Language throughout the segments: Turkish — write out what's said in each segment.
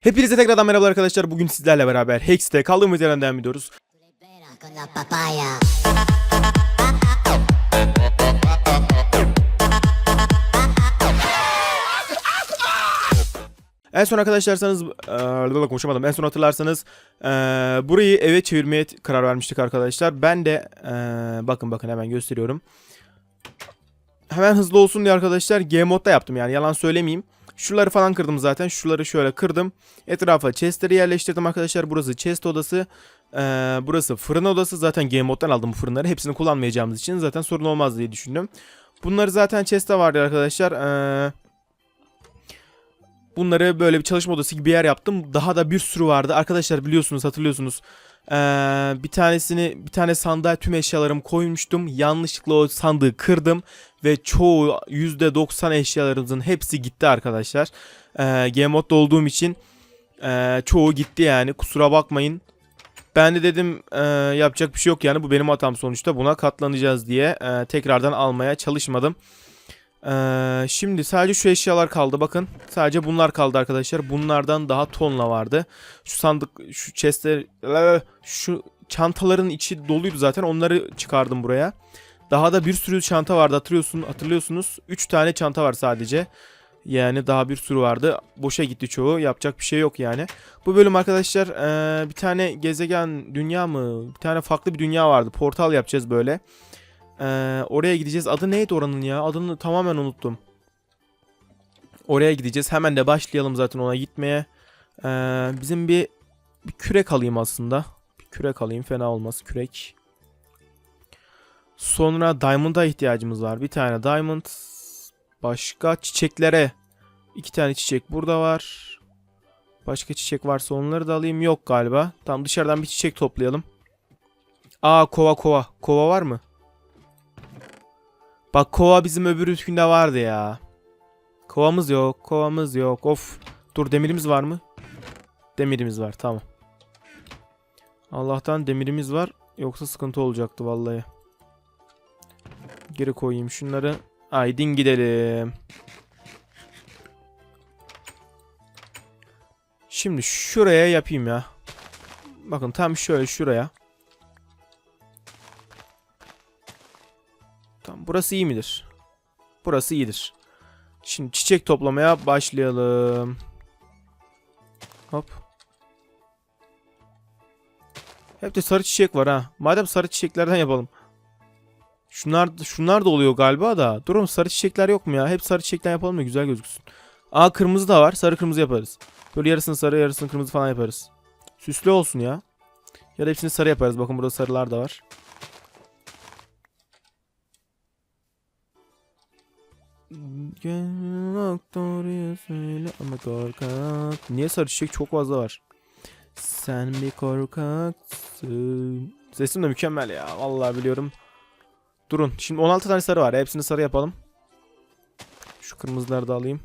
Hepinize tekrardan merhaba arkadaşlar. Bugün sizlerle beraber Hex'te kaldığımız yerden devam ediyoruz. En son arkadaşlarsanız eee, konuşamadım. En son hatırlarsanız eee, burayı eve çevirmeye karar vermiştik arkadaşlar. Ben de eee, bakın bakın hemen gösteriyorum. Hemen hızlı olsun diye arkadaşlar G modda yaptım yani yalan söylemeyeyim. Şuraları falan kırdım zaten. Şuraları şöyle kırdım. Etrafa chestleri yerleştirdim arkadaşlar. Burası chest odası. Eee, burası fırın odası. Zaten G moddan aldım bu fırınları. Hepsini kullanmayacağımız için zaten sorun olmaz diye düşündüm. Bunları zaten chest'te vardı arkadaşlar. Eee Bunları böyle bir çalışma odası gibi bir yer yaptım. Daha da bir sürü vardı. Arkadaşlar biliyorsunuz hatırlıyorsunuz. Ee, bir tanesini bir tane sandığa tüm eşyalarımı koymuştum. Yanlışlıkla o sandığı kırdım. Ve çoğu %90 eşyalarımızın hepsi gitti arkadaşlar. Ee, Game modda olduğum için ee, çoğu gitti yani kusura bakmayın. Ben de dedim ee, yapacak bir şey yok yani bu benim hatam sonuçta buna katlanacağız diye ee, tekrardan almaya çalışmadım. Ee, şimdi sadece şu eşyalar kaldı bakın. Sadece bunlar kaldı arkadaşlar. Bunlardan daha tonla vardı. Şu sandık, şu chestler, şu çantaların içi doluydu zaten. Onları çıkardım buraya. Daha da bir sürü çanta vardı hatırlıyorsun, hatırlıyorsunuz. 3 tane çanta var sadece. Yani daha bir sürü vardı. Boşa gitti çoğu. Yapacak bir şey yok yani. Bu bölüm arkadaşlar eee, bir tane gezegen dünya mı? Bir tane farklı bir dünya vardı. Portal yapacağız böyle. Ee, oraya gideceğiz. Adı neydi oranın ya? Adını tamamen unuttum. Oraya gideceğiz. Hemen de başlayalım zaten ona gitmeye. Ee, bizim bir, bir kürek alayım aslında. Bir kürek alayım. Fena olmaz. Kürek. Sonra diamond'a ihtiyacımız var. Bir tane diamond. Başka çiçeklere. İki tane çiçek burada var. Başka çiçek varsa onları da alayım. Yok galiba. Tamam dışarıdan bir çiçek toplayalım. Aa kova kova. Kova var mı? Bak kova bizim öbür üstünde vardı ya. Kovamız yok. Kovamız yok. Of. Dur demirimiz var mı? Demirimiz var. Tamam. Allah'tan demirimiz var. Yoksa sıkıntı olacaktı vallahi. Geri koyayım şunları. Aydin gidelim. Şimdi şuraya yapayım ya. Bakın tam şöyle şuraya. Tamam burası iyi midir? Burası iyidir. Şimdi çiçek toplamaya başlayalım. Hop. Hep de sarı çiçek var ha. Madem sarı çiçeklerden yapalım. Şunlar şunlar da oluyor galiba da. Durun sarı çiçekler yok mu ya? Hep sarı çiçekten yapalım da güzel gözüksün. Aa kırmızı da var. Sarı kırmızı yaparız. Böyle yarısını sarı yarısını kırmızı falan yaparız. Süslü olsun ya. Ya da hepsini sarı yaparız. Bakın burada sarılar da var. Ama. Niye sarı çiçek çok fazla var? Sen bir korkaksın. Sesim de mükemmel ya. Vallahi biliyorum. Durun. Şimdi 16 tane sarı var. Hepsini sarı yapalım. Şu kırmızıları da alayım.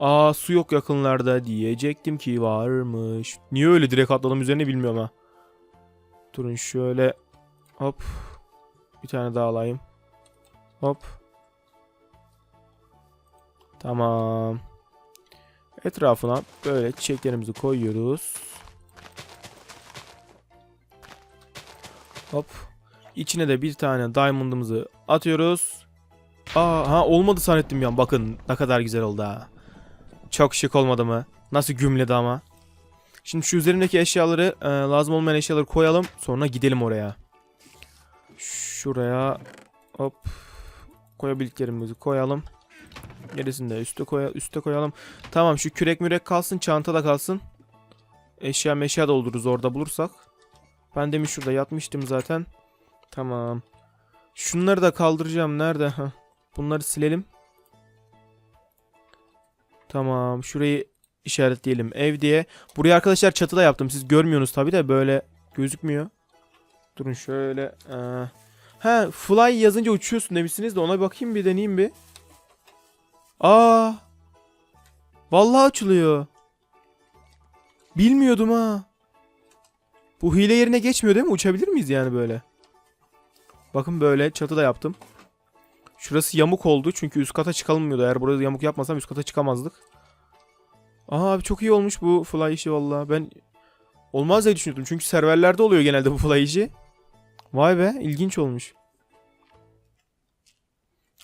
Aa su yok yakınlarda diyecektim ki varmış. Niye öyle direkt atladım üzerine bilmiyorum ha. Durun şöyle. Hop. Bir tane daha alayım. Hop. Tamam. Etrafına böyle çiçeklerimizi koyuyoruz. Hop. İçine de bir tane diamond'ımızı atıyoruz. Aa ha olmadı zannettim ya. Bakın ne kadar güzel oldu ha. Çok şık olmadı mı? Nasıl gümledi ama. Şimdi şu üzerimdeki eşyaları e, lazım olmayan eşyaları koyalım. Sonra gidelim oraya. Şuraya hop koyabildiklerimizi koyalım. Gerisini de üste, koya, üste koyalım. Tamam şu kürek mürek kalsın. Çanta da kalsın. Eşya meşya doldururuz orada bulursak. Ben demin şurada yatmıştım zaten. Tamam. Şunları da kaldıracağım. Nerede? Bunları silelim. Tamam. Şurayı işaretleyelim. Ev diye. Buraya arkadaşlar çatıda yaptım. Siz görmüyorsunuz tabi de böyle gözükmüyor. Durun şöyle. Ee, Ha fly yazınca uçuyorsun demişsiniz de ona bakayım bir deneyeyim bir. Aa. Vallahi açılıyor. Bilmiyordum ha. Bu hile yerine geçmiyor değil mi? Uçabilir miyiz yani böyle? Bakın böyle çatıda yaptım. Şurası yamuk oldu çünkü üst kata çıkalmıyordu. Eğer burası yamuk yapmasam üst kata çıkamazdık. Aa abi çok iyi olmuş bu fly işi valla. Ben olmaz diye düşünüyordum. Çünkü serverlerde oluyor genelde bu fly işi. Vay be ilginç olmuş.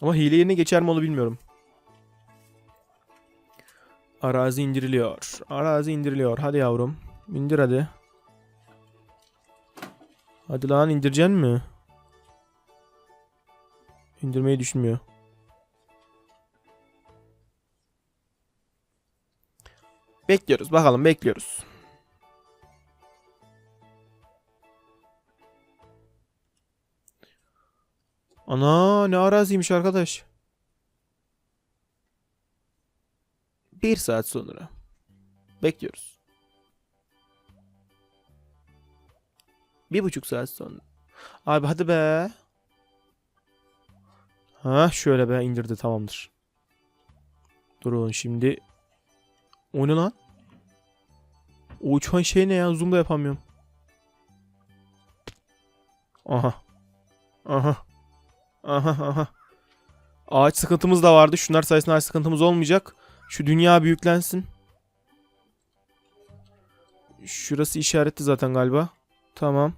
Ama hile yerine geçer mi onu bilmiyorum. Arazi indiriliyor. Arazi indiriliyor. Hadi yavrum. İndir hadi. Hadi lan indireceksin mi? İndirmeyi düşünmüyor. Bekliyoruz. Bakalım bekliyoruz. Ana ne araziymiş arkadaş. Bir saat sonra. Bekliyoruz. Bir buçuk saat sonra. Abi hadi be. Ha şöyle be indirdi tamamdır. Durun şimdi. O ne lan? O uçan şey ne ya? Zoom da yapamıyorum. Aha. Aha. Aha aha. Ağaç sıkıntımız da vardı. Şunlar sayesinde ağaç sıkıntımız olmayacak. Şu dünya büyüklensin. Şurası işaretli zaten galiba. Tamam.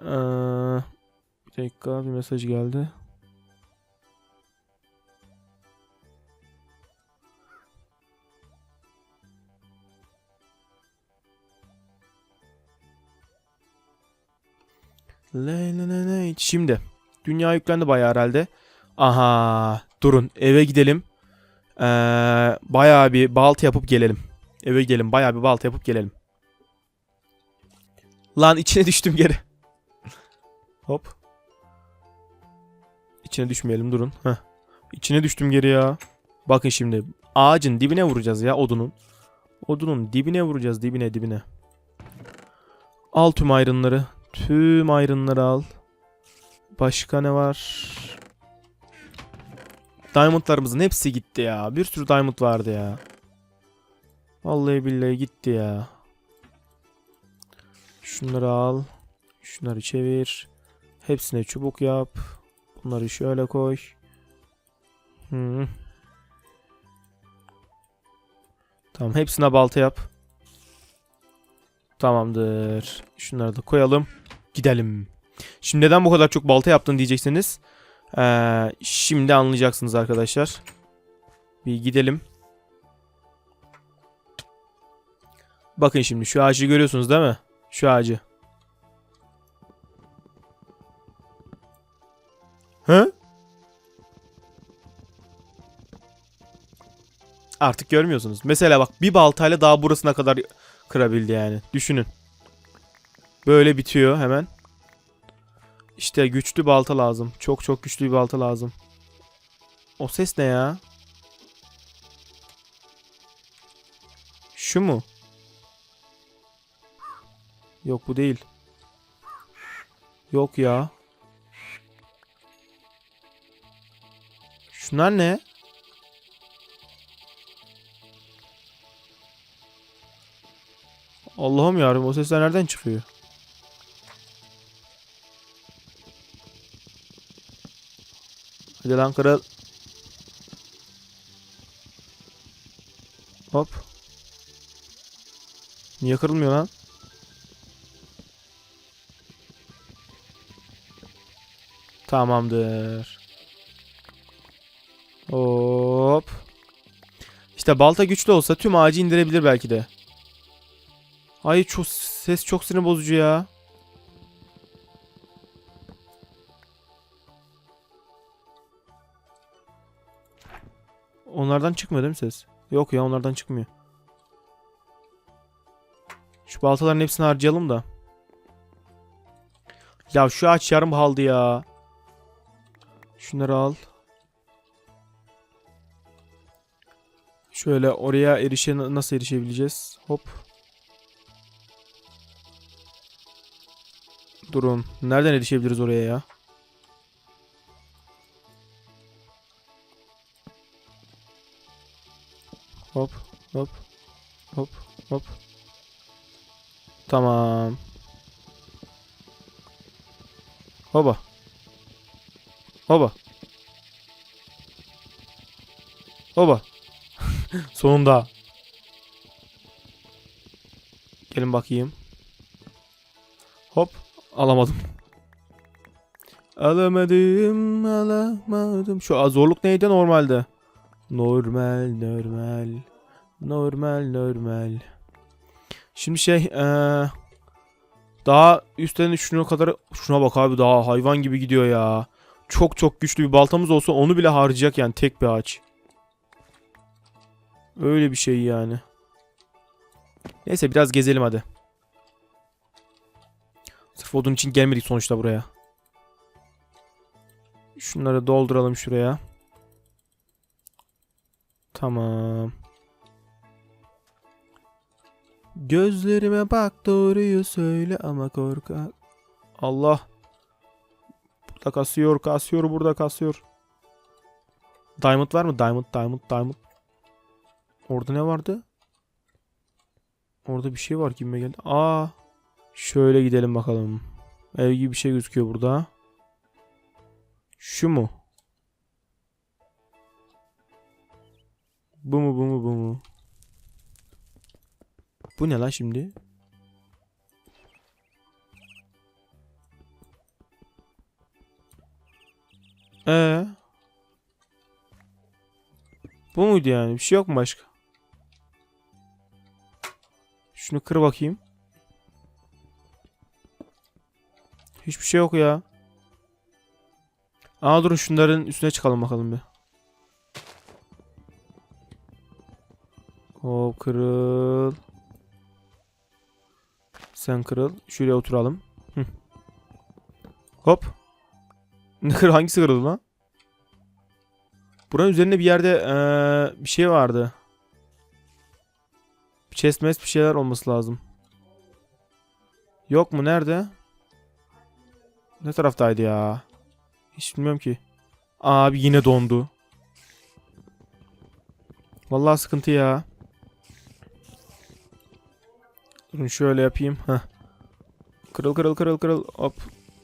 Ee, bir dakika bir mesaj geldi. Le, le, le, le. Şimdi dünya yüklendi bayağı herhalde. Aha durun eve gidelim. Ee, bayağı bir balta yapıp gelelim. Eve gidelim bayağı bir balta yapıp gelelim. Lan içine düştüm geri. Hop. İçine düşmeyelim durun. Heh. İçine düştüm geri ya. Bakın şimdi ağacın dibine vuracağız ya odunun. Odunun dibine vuracağız dibine dibine. Al tüm ayrınları. Tüm ayrınları al. Başka ne var? Diamondlarımızın hepsi gitti ya. Bir sürü diamond vardı ya. Vallahi billahi gitti ya. Şunları al. Şunları çevir. Hepsine çubuk yap. Bunları şöyle koy. Hmm. Tamam hepsine balta yap. Tamamdır. Şunları da koyalım. Gidelim. Şimdi neden bu kadar çok balta yaptın diyeceksiniz. Ee, şimdi anlayacaksınız arkadaşlar. Bir gidelim. Bakın şimdi şu ağacı görüyorsunuz değil mi? Şu ağacı. Hı? Artık görmüyorsunuz. Mesela bak bir baltayla daha burasına kadar kırabildi yani. Düşünün. Böyle bitiyor hemen. İşte güçlü balta lazım. Çok çok güçlü bir balta lazım. O ses ne ya? Şu mu? Yok bu değil. Yok ya. Şunlar ne? Allah'ım yarabbim o sesler nereden çıkıyor? Hadi lan kral. Hop. Niye kırılmıyor lan? Tamamdır. Hop. İşte balta güçlü olsa tüm ağacı indirebilir belki de. Ay çok ses çok sinir bozucu ya. Onlardan çıkmıyor değil mi ses? Yok ya onlardan çıkmıyor. Şu baltaların hepsini harcayalım da. Ya şu ağaç yarım kaldı ya. Şunları al. Şöyle oraya erişe nasıl erişebileceğiz? Hop. Durun. Nereden erişebiliriz oraya ya? Hop, hop, hop, hop. Tamam. Hoba. Hoba. Hoba. Sonunda. Gelin bakayım. Hop. Alamadım. Alamadım, alamadım. Şu zorluk neydi normalde? Normal, normal. Normal, normal. Şimdi şey, eee daha üstten şuna kadar şuna bak abi daha hayvan gibi gidiyor ya. Çok çok güçlü bir baltamız olsa onu bile harcayacak yani tek bir ağaç. Öyle bir şey yani. Neyse biraz gezelim hadi. Sırf odun için gelmedik sonuçta buraya. Şunları dolduralım şuraya. Tamam. Gözlerime bak doğruyu söyle ama korkak. Allah. Burada kasıyor, kasıyor, burada kasıyor. Diamond var mı? Diamond, diamond, diamond. Orada ne vardı? Orada bir şey var gibi geldi. Aa. Şöyle gidelim bakalım. Ev gibi bir şey gözüküyor burada. Şu mu? Bu mu bu mu bu mu? Bu ne lan şimdi? Ee. Bu muydu yani? Bir şey yok mu başka? Şunu kır bakayım. Hiçbir şey yok ya. Aa durun şunların üstüne çıkalım bakalım bir. Hop kırıl. Sen kırıl. Şuraya oturalım. Hı. Hop. Hangisi kırıldı lan? Buranın üzerinde bir yerde eee, bir şey vardı. Chest mest bir şeyler olması lazım. Yok mu? Nerede? Ne taraftaydı ya? Hiç bilmiyorum ki. Abi yine dondu. Vallahi sıkıntı ya. Durun şöyle yapayım. Heh. Kırıl kırıl kırıl kırıl. Hop.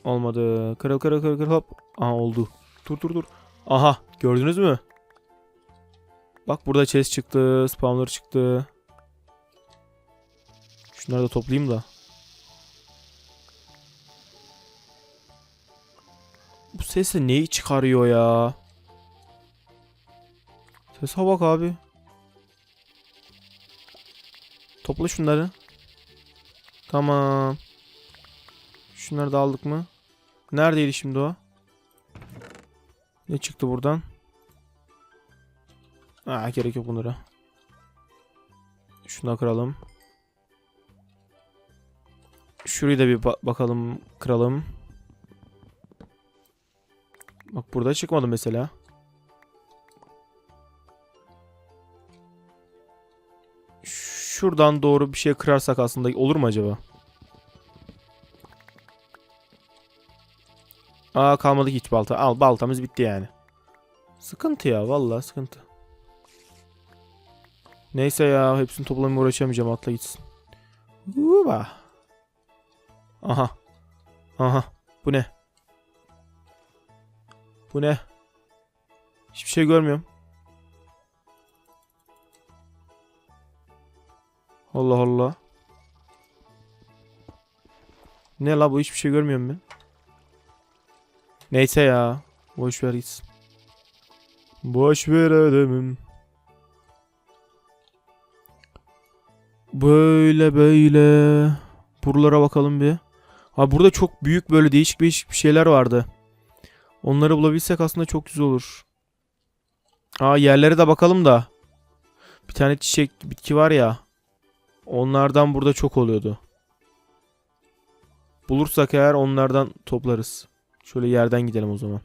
Olmadı. Kırıl kırıl kırıl kırıl hop. Aha oldu. Dur dur dur. Aha gördünüz mü? Bak burada chest çıktı. Spawner çıktı. Şunları da toplayayım da. Bu ses de neyi çıkarıyor ya? Sese bak abi. Topla şunları. Tamam. Şunları da aldık mı? Neredeydi şimdi o? Ne çıktı buradan? Aa, gerek yok bunlara. Şunu da kıralım. Şurayı da bir ba- bakalım kıralım. Bak burada çıkmadı mesela. Şuradan doğru bir şey kırarsak aslında olur mu acaba? Aa kalmadı hiç balta. Al baltamız bitti yani. Sıkıntı ya vallahi sıkıntı. Neyse ya hepsini toplamaya uğraşamayacağım atla gitsin. Uba. Aha. Aha. Bu ne? Bu ne? Hiçbir şey görmüyorum. Allah Allah. Ne la bu hiçbir şey görmüyorum ben. Neyse ya. Boş ver gitsin. Boş ver adamım. Böyle böyle. Buralara bakalım bir. Ha burada çok büyük böyle değişik değişik bir şeyler vardı. Onları bulabilsek aslında çok güzel olur. Aa yerlere de bakalım da. Bir tane çiçek bitki var ya. Onlardan burada çok oluyordu. Bulursak eğer onlardan toplarız. Şöyle yerden gidelim o zaman.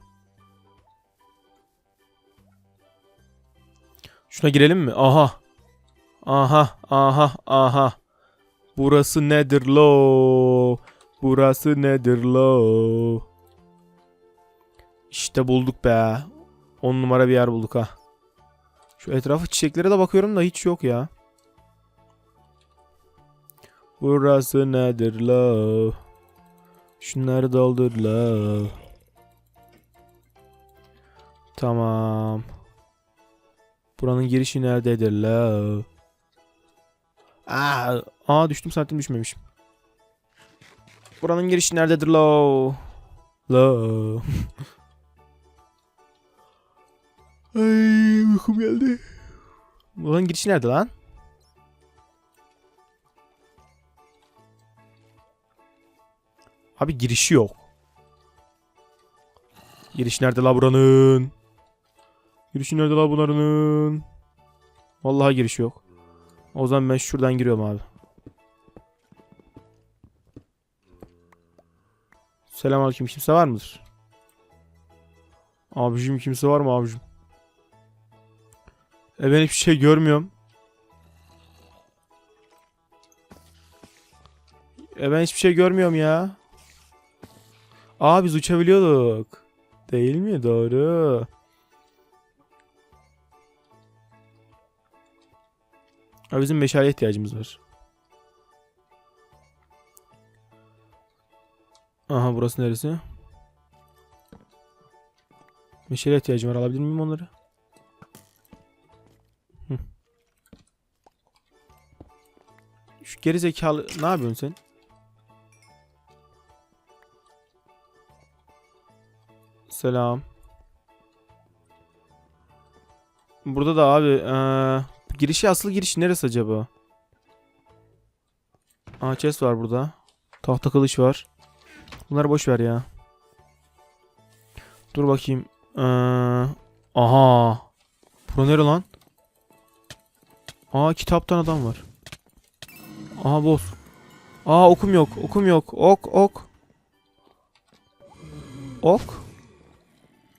Şuna girelim mi? Aha. Aha, aha, aha. Burası nedir lo? Burası nedir lo? İşte bulduk be. 10 numara bir yer bulduk ha. Şu etrafı çiçeklere de bakıyorum da hiç yok ya. Burası nedir lo? Şunları doldur lo. Tamam. Buranın girişi nerededir lo? Aa, aa düştüm santim düşmemişim. Buranın girişi nerededir lo? Lo. Ay uykum geldi. Buranın girişi nerede lan? Abi girişi yok. Giriş nerede la buranın? Girişi nerede la buranın? Vallahi girişi yok. O zaman ben şuradan giriyorum abi. Selamünaleyküm kimse var mıdır? Abicim kimse var mı abicim? E ben hiçbir şey görmüyorum. E ben hiçbir şey görmüyorum ya. Aa biz uçabiliyorduk. Değil mi? Doğru. Ha, bizim meşale ihtiyacımız var. Aha burası neresi? Meşale ihtiyacım var. Alabilir miyim onları? Şu geri zekalı ne yapıyorsun sen? Selam. Burada da abi eee girişi asıl giriş neresi acaba? Aa chest var burada. Tahta kılıç var. Bunları boş ver ya. Dur bakayım. Ee, aha. Pro nere lan? Aa kitaptan adam var. Aha boss. Aa okum yok. Okum yok. Ok ok. Ok.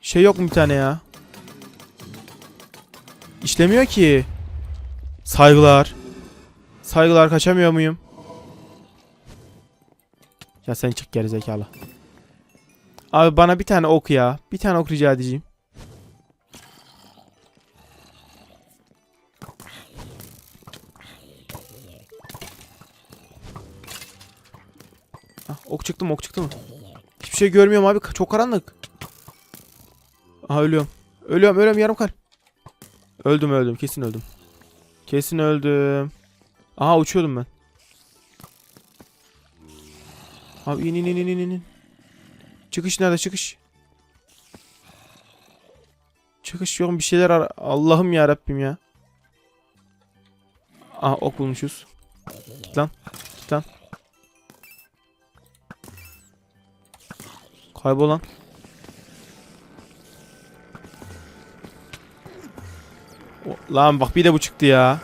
Şey yok mu bir tane ya? İşlemiyor ki. Saygılar. Saygılar kaçamıyor muyum? Ya sen çık geri zekalı. Abi bana bir tane ok ya. Bir tane ok rica edeceğim. Ah, ok çıktı mı ok çıktı mı? Hiçbir şey görmüyorum abi. Çok karanlık. Aha ölüyorum. Ölüyorum ölüyorum yarım kalp. Öldüm öldüm kesin öldüm. Kesin öldüm. Aha uçuyordum ben. Abi in in in in in. Çıkış nerede çıkış? Çıkış yok bir şeyler ara. Allah'ım ya Rabbim ya. Aha ok bulmuşuz. Git lan. Git lan. Kaybol lan. Bak bir de bu çıktı ya.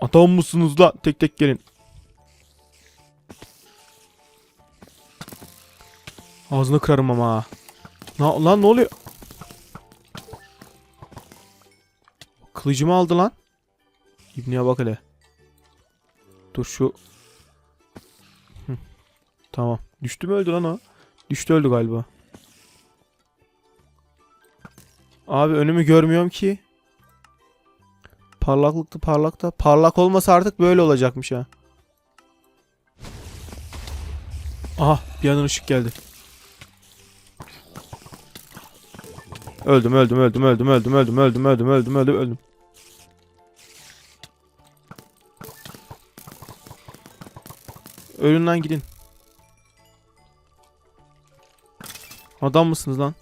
Adam mısınız la? Tek tek gelin. Ağzını kırarım ama. Na, lan ne oluyor? Kılıcımı aldı lan. İbniye bak hele. Dur şu. Hı. Tamam. Düştü mü öldü lan o? Düştü öldü galiba. Abi önümü görmüyorum ki. Parlaklıktı parlakta. Parlak olmasa artık böyle olacakmış ha. Aha bir yandan ışık geldi. Öldüm öldüm öldüm öldüm öldüm öldüm öldüm öldüm öldüm öldüm öldüm. Ölün lan gidin. Adam mısınız lan?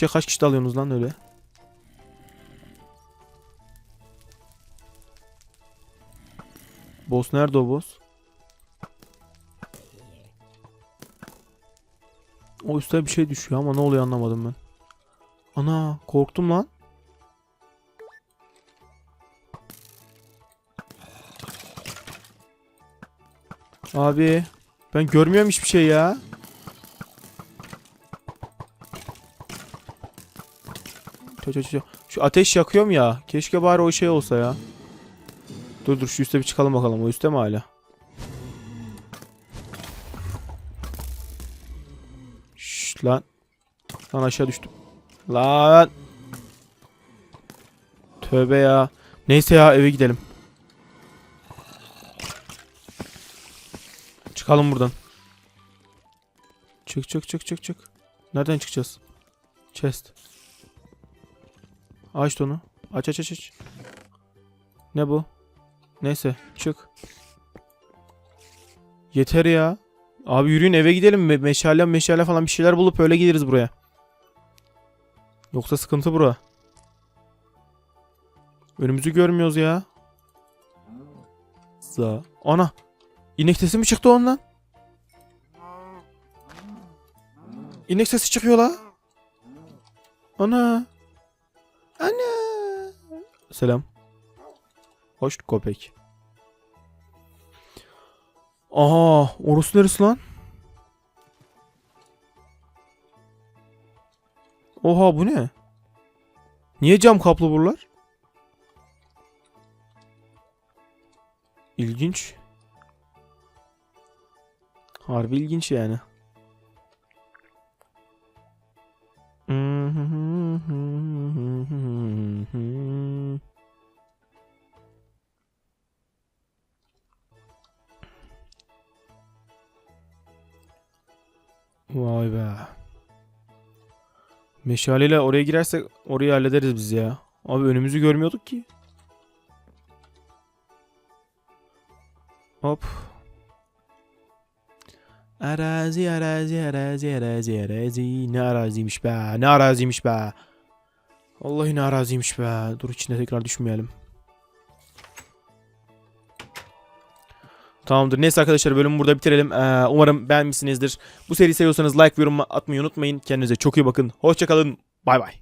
Kişiye kaç kişi dalıyorsunuz lan öyle? Boss nerede o boss? O üstte bir şey düşüyor ama ne oluyor anlamadım ben. Ana korktum lan. Abi ben görmüyorum hiçbir şey ya. Çö, çö, çö. Şu ateş yakıyorum ya. Keşke bari o şey olsa ya. Dur dur şu üste bir çıkalım bakalım. O üstte mi hala? Şşş lan. Lan aşağı düştüm. Lan. Tövbe ya. Neyse ya eve gidelim. Çıkalım buradan. Çık çık çık çık çık. Nereden çıkacağız? Chest. Aç onu. Aç aç aç aç. Ne bu? Neyse çık. Yeter ya. Abi yürüyün eve gidelim. Me- meşale meşale falan bir şeyler bulup öyle geliriz buraya. Yoksa sıkıntı bura. Önümüzü görmüyoruz ya. Za. Ana. İnek sesi mi çıktı ondan? İnek sesi çıkıyor la. Ana. Ana. Selam. Hoş köpek. Aha, orası neresi lan? Oha bu ne? Niye cam kaplı buralar? İlginç. Harbi ilginç yani. Vay be. Meşaleyle oraya girersek orayı hallederiz biz ya. Abi önümüzü görmüyorduk ki. Hop. Arazi arazi arazi arazi arazi. Ne araziymiş be. Ne araziymiş be. Vallahi ne araziymiş be. Dur içine tekrar düşmeyelim. Tamamdır. Neyse arkadaşlar bölümü burada bitirelim. Ee, umarım beğenmişsinizdir. Bu seriyi seviyorsanız like ve yorum atmayı unutmayın. Kendinize çok iyi bakın. Hoşçakalın. Bay bay.